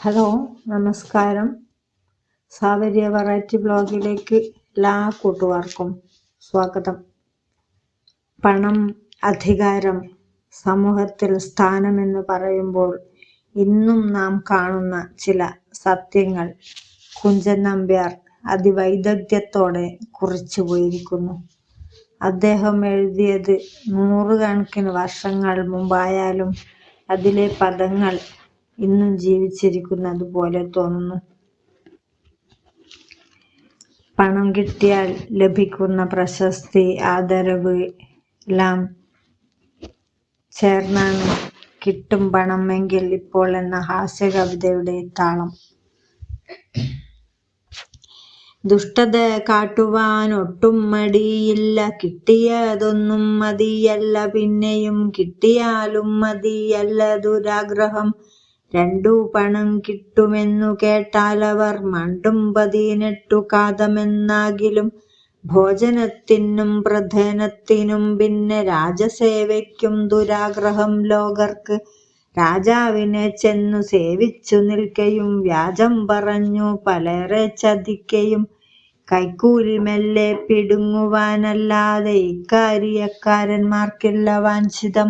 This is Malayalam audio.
ഹലോ നമസ്കാരം. സാവര്യ വെറൈറ്റി ബ്ലോഗിലേക്ക് എല്ലാ കൂട്ടുകാർക്കും സ്വാഗതം. പണം അധികാരം സമൂഹത്തിൽ സ്ഥാനമെന്ന് പറയുമ്പോൾ ഇന്നും നാം കാണുന്ന ചില സത്യങ്ങൾ കുഞ്ചൻ നമ്പ്യാർ അതിവൈദഗ്ധ്യത്തോടെ കുറിച്ചു പോയിരിക്കുന്നു. അദ്ദേഹം എഴുതിയത് നൂറുകണക്കിന് വർഷങ്ങൾ മുമ്പായാലും അതിലെ പദങ്ങൾ ഇന്നും ജീവിച്ചിരിക്കുന്നത് പോലെ തോന്നുന്നു. പണം കിട്ടിയാൽ ലഭിക്കുന്ന പ്രശസ്തി ആദരവ് എല്ലാം ചേർന്നാണ് കിട്ടും പണം എങ്കിൽ ഇപ്പോൾ എന്ന ഹാസ്യ കവിതയുടെ താളം. ദുഷ്ടത കാട്ടുവാൻ ഒട്ടും മടിയില്ല. കിട്ടിയതൊന്നും മതിയല്ല. പിന്നെയും കിട്ടിയാലും മതിയല്ല. ദുരാഗ്രഹം രണ്ടു പണം കിട്ടുമെന്നു കേട്ടാലവർ മണ്ടും പതിനെട്ടു കാതമെന്നാകിലും ഭോജനത്തിനും പ്രധാനത്തിനും പിന്നെ രാജസേവയ്ക്കും ദുരാഗ്രഹം ലോകർക്ക്. രാജാവിനെ ചെന്നു സേവിച്ചു നിൽക്കയും വ്യാജം പറഞ്ഞു പലരെ ചതിക്കയും കൈക്കൂലി മെല്ലെ പിടുങ്ങുവാനല്ലാതെ ഇക്കാര്യക്കാരന്മാർക്കില്ല വാഞ്ചിതം.